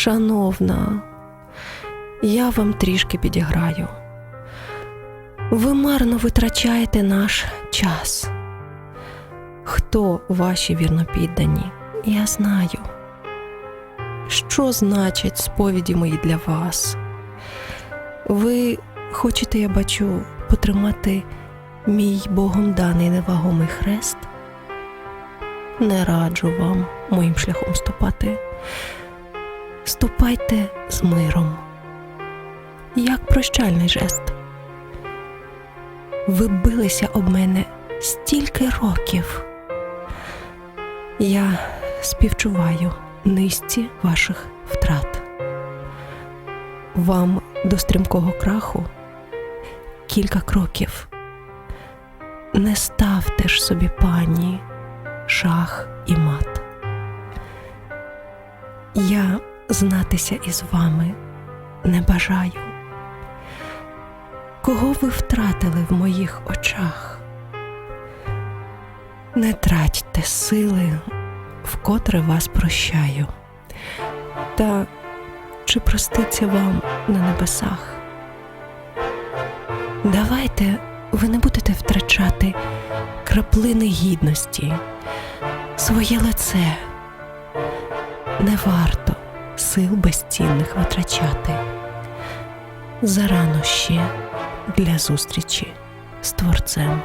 Шановна, я вам трішки підіграю. Ви марно витрачаєте наш час. Хто ваші вірнопіддані, я знаю. Що значать сповіді мої для вас? Ви хочете, я бачу, потримати мій Богом даний невагомий хрест? Не раджу вам моїм шляхом ступати. Ступайте з миром, як прощальний жест. Ви билися об мене стільки років. Я співчуваю низці ваших втрат. Вам до стрімкого краху кілька кроків. Не ставте ж собі пані шах і мат. Я знатися із вами не бажаю. Кого ви втратили в моїх очах? Не тратьте сили, вкотре вас прощаю. Та чи проститься вам на небесах? Давайте ви не будете втрачати краплини гідності, своє лице. Не варто сил безцінних витрачати. Зарано ще для зустрічі з творцем.